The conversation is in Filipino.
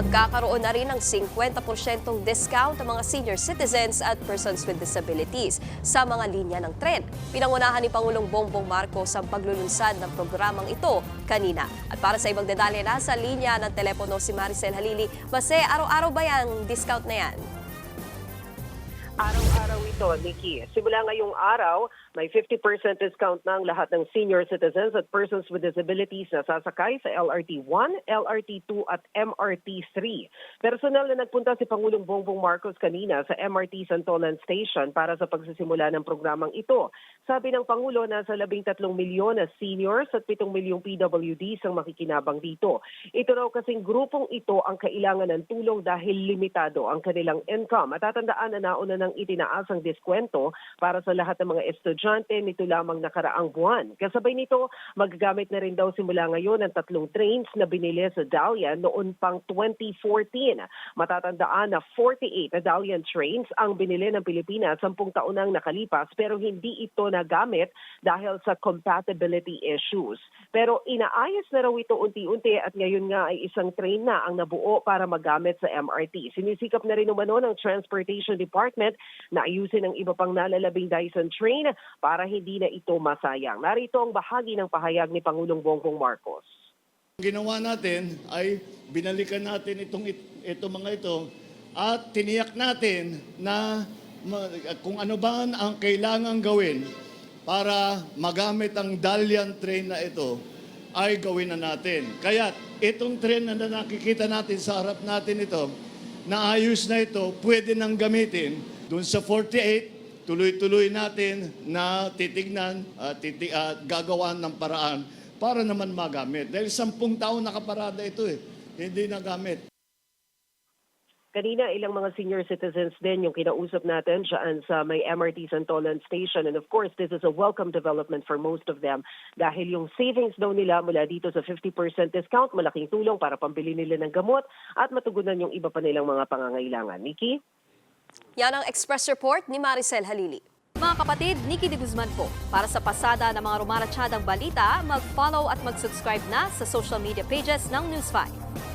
Magkakaroon na rin ng 50% discount ang mga senior citizens at persons with disabilities sa mga linya ng tren. Pinangunahan ni Pangulong Bongbong Marcos ang paglulunsad ng programang ito kanina. At para sa ibang detalye, nasa linya ng telepono si Maricel Halili. Base, araw-araw ba yung discount na yan? Araw-araw ito, Nikki. Simula ngayong araw, may 50% discount na ang lahat ng senior citizens at persons with disabilities na sasakay sa LRT 1, LRT 2 at MRT 3. Personal na nagpunta si Pangulong Bongbong Marcos kanina sa MRT Santolan Station para sa pagsisimula ng programang ito. Sabi ng Pangulo, nasa 13 milyon na seniors at 7 milyong PWDs ang makikinabang dito. Ito raw kasing grupong ito ang kailangan ng tulong dahil limitado ang kanilang income. At tatandaan na nauna ng itinaas ang diskwento para sa lahat ng mga estudyante nito lamang nakaraang buwan. Kasabay nito, magagamit na rin daw simula ngayon ang tatlong trains na binili sa Dalian noon pang 2014. Matatandaan na 48 na Dalian trains ang binili ng Pilipinas sampung taon nang nakalipas pero hindi ito nagamit dahil sa compatibility issues. Pero inaayos na raw ito unti-unti at ngayon nga ay isang train na ang nabuo para magamit sa MRT. Sinisikap na rin umano ng Transportation Department na ayusin ang iba pang nalalabing Dyson train para hindi na ito masayang. Narito ang bahagi ng pahayag ni Pangulong Bongbong Marcos. Ang ginawa natin ay binalikan natin itong it, ito mga ito at tiniyak natin na kung ano ba ang kailangan gawin para magamit ang Dalian train na ito ay gawin na natin. Kaya itong train na nakikita natin sa harap natin ito, naayos na ito, pwede nang gamitin doon sa 48, tuloy-tuloy natin na titignan at titi, at gagawan ng paraan para naman magamit. Dahil sampung taon nakaparada ito eh, hindi nagamit. Kanina, ilang mga senior citizens din yung kinausap natin dyan sa may MRT Santolan Station. And of course, this is a welcome development for most of them dahil yung savings daw nila mula dito sa 50% discount, malaking tulong para pambili nila ng gamot at matugunan yung iba pa nilang mga pangangailangan. Nikki? Yan ang Express Report ni Maricel Halili. Mga kapatid, Nikki de Guzman po. Para sa pasada ng mga rumaratsyadang balita, mag-follow at mag-subscribe na sa social media pages ng News 5.